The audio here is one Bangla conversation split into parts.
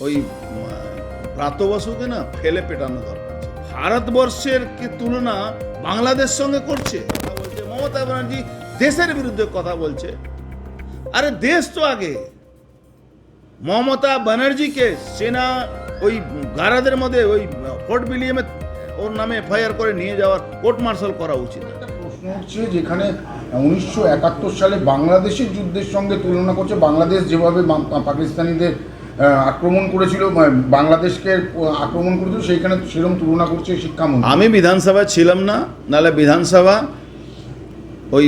ওই উম, ব্রাত্য বসুকে না ফেলে পেটানো দরকার ভারতবর্ষের কি তুলনা বাংলাদেশ সঙ্গে করছে? কথা বলছে মমতা ব্যানার্জি দেশের বিরুদ্ধে কথা বলছে। আরে দেশ তো আগে। মমতা ব্যানার্জিকে সেনা ওই গারাদের মধ্যে ওই ফোর্ট বিলিয়ামে ওর নামে এফআইআর করে নিয়ে যাওয়ার কোর্ট মার্শাল করা উচিত। হচ্ছে যেখানে উনিশশো একাত্তর সালে বাংলাদেশের যুদ্ধের সঙ্গে তুলনা করছে বাংলাদেশ যেভাবে পাকিস্তানিদের আক্রমণ করেছিল বাংলাদেশকে আক্রমণ করেছিল, সেইখানে সেরকম তুলনা করছে শিক্ষামন্ত্রী। আমি বিধানসভা ছিলাম না, নাহলে বিধানসভা ওই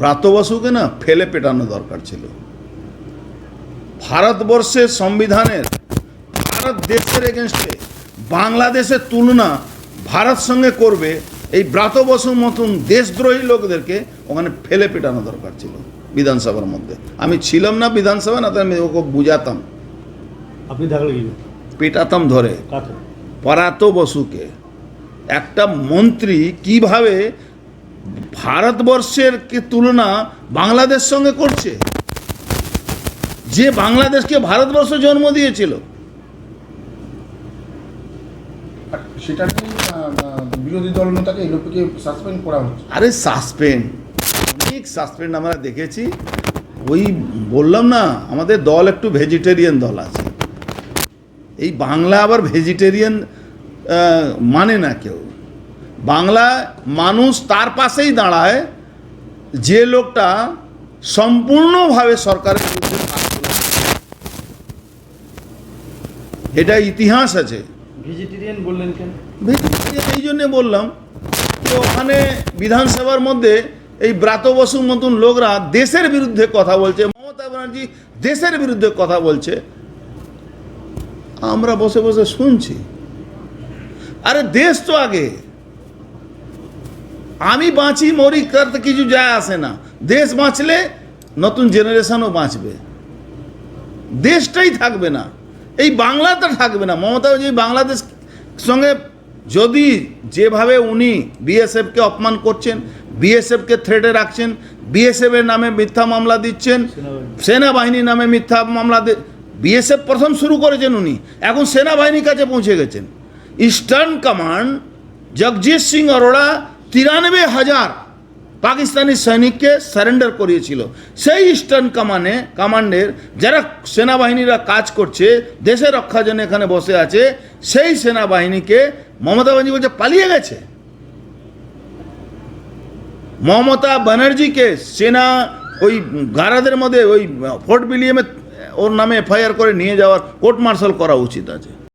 ব্রাত্য বসুকে না ফেলে পেটানো দরকার ছিল। ভারতবর্ষের সংবিধানের, ভারত দেশের এগেনস্টে বাংলাদেশের তুলনা ভারত সঙ্গে করবে, এই ব্রাত বসুর মতন দেশদ্রোহী লোকদেরকে ওখানে ফেলে পেটানো দরকার ছিল। বিধানসভার মধ্যে। আমি ছিলাম না বিধানসভা না তাই আমি ওকে বুঝাতাম। আপনি থাকলে পেটাতাম ধরে। পরাত বসুকে। একটা মন্ত্রী কীভাবে ভারতবর্ষের কি তুলনা বাংলাদেশ সঙ্গে করছে? যে বাংলাদেশকে ভারতবর্ষ জন্ম দিয়েছিল। আর সেটা বিরোধী দল নেতাকে এই লোককে সাসপেন্ড করা হচ্ছে। আরে সাসপেন্ড অনেক সাসপেন্ড আমরা দেখেছি। ওই বললাম না আমাদের দল একটু ভেজিটেরিয়ান দল আছে। এই বাংলা আবার ভেজিটেরিয়ান মানে না কেউ। বাংলা মানুষ তার পাশেই দাঁড়ায় যে লোকটা সম্পূর্ণভাবে সরকারের বিরুদ্ধে কাজ। এটা ইতিহাস আছে। ভেজিটেরিয়ান বললেন কেন? ভেজিটেরিয়ান এই জন্যে বললাম যে ওখানে বিধানসভার মধ্যে এই ব্রাত বসুর মতন লোকরা দেশের বিরুদ্ধে কথা বলছে, মমতা ব্যানার্জি দেশের বিরুদ্ধে কথা বলছে। আমরা বসে বসে শুনছি। আরে দেশ তো আগে। আমি বাঁচি, মরি তাতে কিছু যায় আসে না। দেশ বাঁচলে নতুন জেনারেশনও বাঁচবে। দেশটাই থাকবে না। এই বাংলাটা থাকবে না। মমতা যে বাংলাদেশ সঙ্গে যদি যেভাবে উনি বিএসএফকে অপমান করছেন বিএসএফকে থ্রেটে রাখছেন বিএসএফ এর নামে মিথ্যা মামলা দিচ্ছেন সেনাবাহিনীর নামে মিথ্যা মামলা বিএসএফ প্রথম শুরু করেছেন উনি এখন সেনাবাহিনীর কাছে পৌঁছে গেছেন। ইস্টার্ন কমান্ড জগজিৎ সিং অরোড়া তিরানব্বই হাজার পাকিস্তানি সৈনিককে সারেন্ডার করিয়েছিল। সেই ইস্টার্ন কমানে কমান্ডের যারা সেনাবাহিনীরা কাজ করছে দেশের রক্ষার জন্য এখানে বসে আছে সেই সেনাবাহিনীকে মমতা ব্যানার্জি বলছে, পালিয়ে গেছে। মমতা ব্যানার্জিকে সেনা ওই গারাদের মধ্যে ওই ফোর্ট বিলিয়ামে ওর নামে এফআইআর করে নিয়ে যাওয়ার কোর্ট মার্শাল করা উচিত আছে।